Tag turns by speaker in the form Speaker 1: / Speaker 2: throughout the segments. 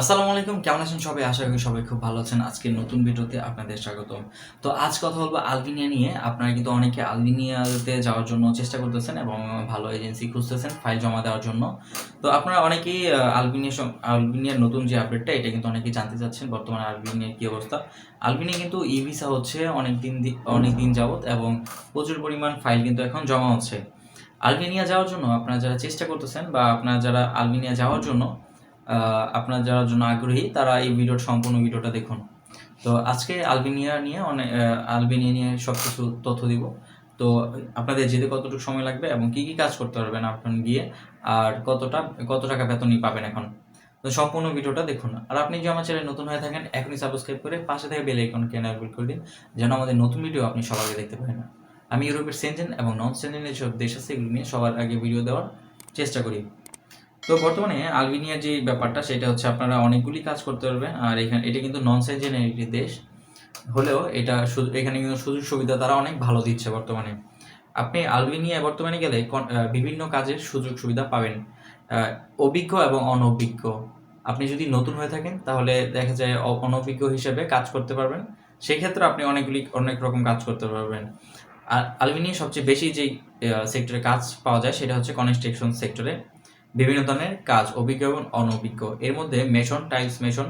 Speaker 1: আসসালামু আলাইকুম, কেমন আছেন সবাই? আশা করি সবাই খুব ভালো আছেন। আজকের নতুন ভিডিওতে আপনাদের স্বাগতম। তো আজ কথা বলব আলবিনিয়া নিয়ে। আপনারা কিন্তু অনেকে আলবিনিয়াতে যাওয়ার জন্য চেষ্টা করতেছেন এবং ভালো এজেন্সি খুঁজতেছেন ফাইল জমা দেওয়ার জন্য। তো আপনারা অনেকেই আলবিনিয়া আলবিনিয়ার নতুন যে আপডেটটা এটা কিন্তু অনেকেই জানতে চাচ্ছেন, বর্তমানে আলবিনিয়ার কী অবস্থা। আলবিনিয়া কিন্তু ই ভিসা হচ্ছে অনেক দিন অনেক দিন যাবৎ এবং প্রচুর পরিমাণ ফাইল কিন্তু এখন জমা হচ্ছে। আলবেনিয়া যাওয়ার জন্য আপনারা যারা চেষ্টা করতেছেন বা আপনারা যারা আলবেনিয়া যাওয়ার জন্য আপনার যাওয়ার জন্য আগ্রহী, তারা এই ভিডিওর সম্পূর্ণ ভিডিওটা দেখুন। তো আজকে আলবেনিয়া নিয়ে অনেক আলবেনিয়া নিয়ে সব কিছু তথ্য দিব। তো আপনাদের যেতে কতটুকু সময় লাগবে এবং কি কি কাজ করতে পারবেন আপনার গিয়ে, আর কতটা, কত টাকা বেতনই পাবেন এখন? তো সম্পূর্ণ ভিডিওটা দেখুন। আর আপনি যদি আমার চ্যানেল নতুন হয়ে থাকেন, এখনই সাবস্ক্রাইব করে পাশে থেকে বেল আইকনকে এনাবেল করে দিন, যেন আমাদের নতুন ভিডিও আপনি সবার আগে দেখতে পারেন। আমি ইউরোপের সেনজেন এবং নন সেনজেনের যেসব দেশ আছে, এগুলো নিয়ে সবার আগে ভিডিও দেওয়ার চেষ্টা করি। তো বর্তমানে আলবেনিয়ার যে ব্যাপারটা, সেটা হচ্ছে আপনারা অনেকগুলি কাজ করতে পারবেন, আর এখানে, এটা কিন্তু নন সেনজেনের একটি দেশ। হলেও এটা এখানে কিন্তু সুযোগ সুবিধা তারা অনেক ভালো দিচ্ছে বর্তমানে। আপনি আলবেনিয়া বর্তমানে গেলে বিভিন্ন কাজের সুযোগ সুবিধা পাবেন। অভিজ্ঞ এবং অনভিজ্ঞ। আপনি যদি নতুন হয়ে থাকেন, তাহলে দেখা যায় অনভিজ্ঞ হিসেবে কাজ করতে পারবেন। সেক্ষেত্রে আপনি অনেকগুলি, অনেক রকম কাজ করতে পারবেন। আর আলবেনিয়া সবচেয়ে বেশি যে সেক্টরে কাজ পাওয়া যায়, সেটা হচ্ছে কনস্ট্রাকশন সেক্টরে বিভিন্ন ধরনের কাজ, অভিজ্ঞ এবং অনভিজ্ঞ। এর মধ্যে mason, tiles mason,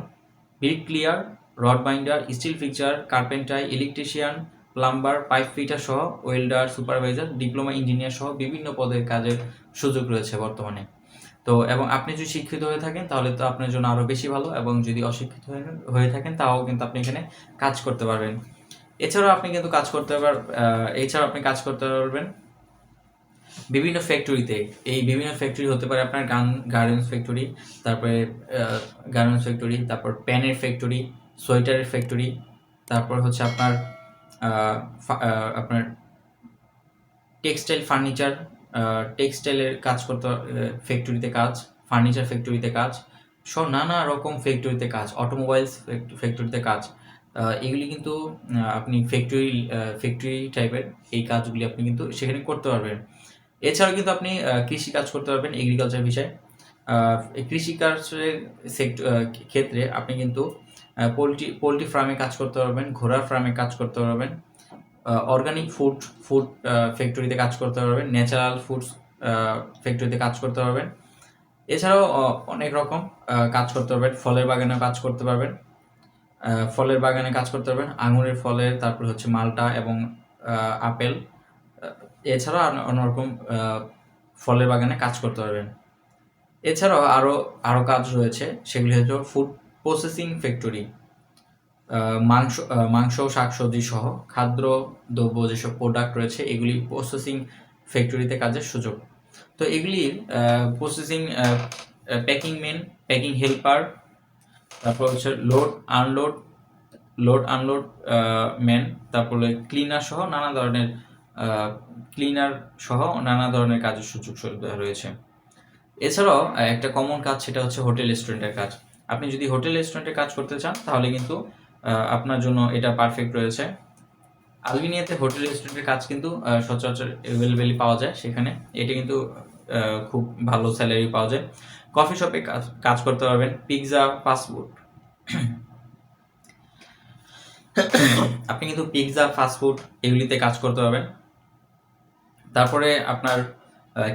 Speaker 1: brick layer, rod binder, steel fixer carpenter, electrician, plumber, pipe fitter সহ ওয়েল্ডার, সুপারভাইজার, ডিপ্লোমা ইঞ্জিনিয়ার সহ বিভিন্ন পদের কাজের সুযোগ রয়েছে বর্তমানে। তো, এবং আপনি যদি শিক্ষিত হয়ে থাকেন, তাহলে তো আপনার জন্য আরও বেশি ভালো, এবং যদি অশিক্ষিত হয়ে- থাকেন তাও কিন্তু আপনি এখানে কাজ করতে পারবেন। এছাড়াও আপনি কিন্তু কাজ করতে পার এছাড়াও আপনি কাজ করতে পারবেন বিভিন্ন ফ্যাক্টরিতে এই বিভিন্ন ফ্যাক্টরি হতে পারে আপনার গান গার্মেন্টস ফ্যাক্টরি তারপরে গার্মেন্টস ফ্যাক্টরি তারপর প্যানের ফ্যাক্টরি সোয়েটারের ফ্যাক্টরি তারপর হচ্ছে আপনার আপনার টেক্সটাইল ফার্নিচার টেক্সটাইলের কাজ করতে ফ্যাক্টরিতে কাজ ফার্নিচার ফ্যাক্টরিতে কাজ, সব নানা রকম ফ্যাক্টরিতে কাজ অটোমোবাইলস ফ্যাক্টরিতে কাজ এগুলি কিন্তু আপনি ফ্যাক্টরি ফ্যাক্টরি টাইপের এই কাজগুলি আপনি কিন্তু সেখানে করতে পারবেন। এছাড়াও কিন্তু আপনি আহ, কৃষি কাজ করতে পারবেন এগ্রিকালচার বিষয়ে। কৃষিকাজের সেক্ট ক্ষেত্রে আপনি কিন্তু পোলট্রি পোলট্রি ফার্মে কাজ করতে পারবেন ঘোড়ার ফার্মে কাজ করতে পারবেন অর্গানিক ফুড ফুড ফ্যাক্টরিতে কাজ করতে পারবেন ন্যাচারাল ফুডস ফ্যাক্টরিতে কাজ করতে পারবেন। এছাড়াও অনেক রকম কাজ করতে পারবেন ফলের বাগানে কাজ করতে পারবেন ফলের বাগানে কাজ করতে পারবেন আঙুরের ফলের তারপর হচ্ছে মালটা এবং আপেল। আহ, এছাড়াও অন্যরকম ফলের বাগানে কাজ করতে পারবেন। এছাড়াও আরও আরও কাজ রয়েছে সেগুলি হচ্ছে ফুড প্রসেসিং ফ্যাক্টরি মাংস মাংস শাকসবজি সহ খাদ্য দ্রব্য যেসব প্রোডাক্ট রয়েছে এগুলি প্রসেসিং ফ্যাক্টরিতে কাজের সুযোগ। তো এগুলির processing packing men packing helper তারপর হচ্ছে load unload load unload man তারপরে ক্লিনার সহ নানা ধরনের ক্লিনার সহ নানা ধরনের কাজের সুযোগ সুবিধা রয়েছে। এছাড়াও একটা কমন কাজ সেটা হচ্ছে হোটেল রেস্টুরেন্টের কাজ। আপনি যদি হোটেল রেস্টুরেন্টে কাজ করতে চান, তাহলে কিন্তু আপনার জন্য এটা পারফেক্ট রয়েছে। আলবিনিয়াতে হোটেল রেস্টুরেন্টের কাজ কিন্তু সচরাচর অ্যাভেলেবেলি পাওয়া যায় সেখানে। এটা কিন্তু খুব ভালো স্যালারি পাওয়া যায়। কফি শপে কাজ করতে পারবেন। পিৎজা ফাস্টফুড আপনি কিন্তু পিৎজা ফাস্টফুড এগুলিতে কাজ করতে পারবেন। তারপরে আপনার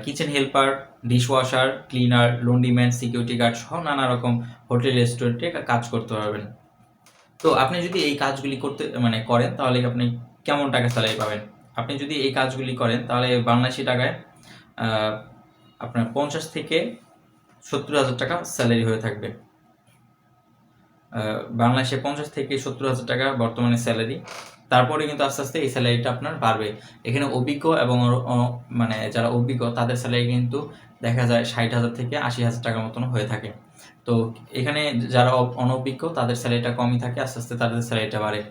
Speaker 1: kitchen helper dishwasher cleaner laundryman security guard সহ নানা রকম হোটেল রেস্টুরেন্টে কাজ করতে পারবেন। তো আপনি যদি এই কাজগুলি করতে মানে করেন, তাহলে আপনি কেমন টাকা স্যালারি পাবেন? আপনি যদি এই কাজগুলি করেন, তাহলে বাংলাদেশি টাকায় আপনার পঞ্চাশ থেকে সত্তর হাজার টাকা স্যালারি হয়ে থাকবে। বাংলাদেশে পঞ্চাশ থেকে সত্তর হাজার টাকা বর্তমানে স্যালারি তারপরে কিন্তু আস্তে আস্তে এই স্যালারিটা আপনার বাড়বে। এখানে অভিজ্ঞ এবং মানে যারা অভিজ্ঞ, তাদের স্যালারি কিন্তু দেখা যায় ষাট হাজার থেকে আশি হাজার টাকার মতন হয়ে থাকে। তো এখানে যারা অনভিজ্ঞ, তাদের স্যালারিটা কমই থাকে, আস্তে আস্তে তাদের স্যালারিটা বাড়ে।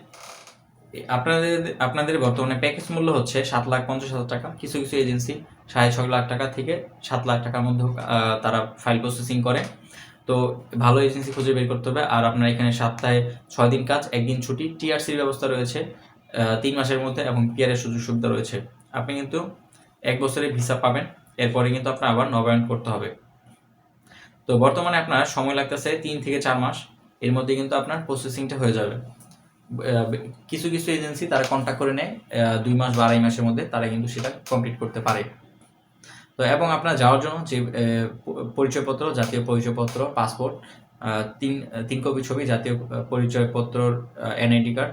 Speaker 1: আপনাদের আপনাদের বর্তমানে প্যাকেজ মূল্য হচ্ছে সাত লাখ পঞ্চাশ হাজার টাকা। কিছু কিছু এজেন্সি সাড়ে ছয় লাখ টাকা থেকে সাত লাখ টাকার মধ্যে তারা ফাইল প্রসেসিং করে। তো ভালো এজেন্সি খুঁজে বের করতে হবে। আর আপনার এখানে সপ্তাহে ছয় দিন কাজ, একদিন ছুটি। টিআরসির ব্যবস্থা রয়েছে। তিন মাসের মধ্যে এবং পিয়ারের সুযোগ সুবিধা রয়েছে। আপনি কিন্তু এক বছরের ভিসা পাবেন, এরপরে কিন্তু আপনার আবার নবায়ন করতে হবে। তো বর্তমানে আপনার সময় লাগতেছে তিন থেকে চার মাস, এর মধ্যে কিন্তু আপনার প্রসেসিংটা হয়ে যাবে। কিছু কিছু এজেন্সি তারা কন্ট্যাক্ট করে নেয় দুই মাস বা আড়াই মাসের মধ্যে তারা কিন্তু সেটা কমপ্লিট করতে পারে। তো এবং আপনার যাওয়ার জন্য যে পরিচয়পত্র, জাতীয় পরিচয়পত্র পাসপোর্ট তিন তিন কপি ছবি, জাতীয় পরিচয়পত্রর এনআইডি কার্ড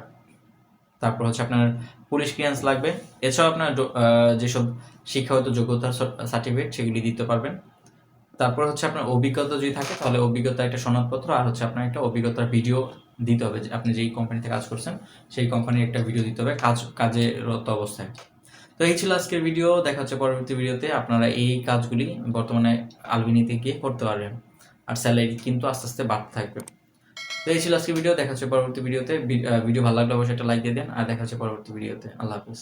Speaker 1: তারপর হচ্ছে আপনার পুলিশ ক্লিয়ারেন্স লাগবে। এছাড়াও আপনার যেসব শিক্ষাগত যোগ্যতার সার্টিফিকেট সেগুলি দিতে পারবেন। তারপর হচ্ছে আপনার অভিজ্ঞতা যদি থাকে, তাহলে অভিজ্ঞতা একটা সনদপত্র আর হচ্ছে আপনার একটা অভিজ্ঞতার ভিডিও দিতে হবে যে আপনি যেই কোম্পানিতে কাজ করছেন, সেই কোম্পানির একটা ভিডিও দিতে হবে কাজ কাজে রত অবস্থায়। তো এই ছিল আজকের ভিডিও দেখা হচ্ছে পরবর্তী ভিডিওতে আপনারা এই কাজগুলি বর্তমানে আলবিনিতে গিয়ে করতে পারবেন। আর স্যালারি কিন্তু আস্তে আস্তে বাড়তে থাকবে। তো এই ছিল আজকে ভিডিও। দেখা হচ্ছে পরবর্তী ভিডিওতে। ভিডিও ভালো লাগলে অবশ্যই একটা লাইক দিয়ে দেন। আর দেখা হচ্ছে পরবর্তী ভিডিওতে। আল্লাহ হাফিজ।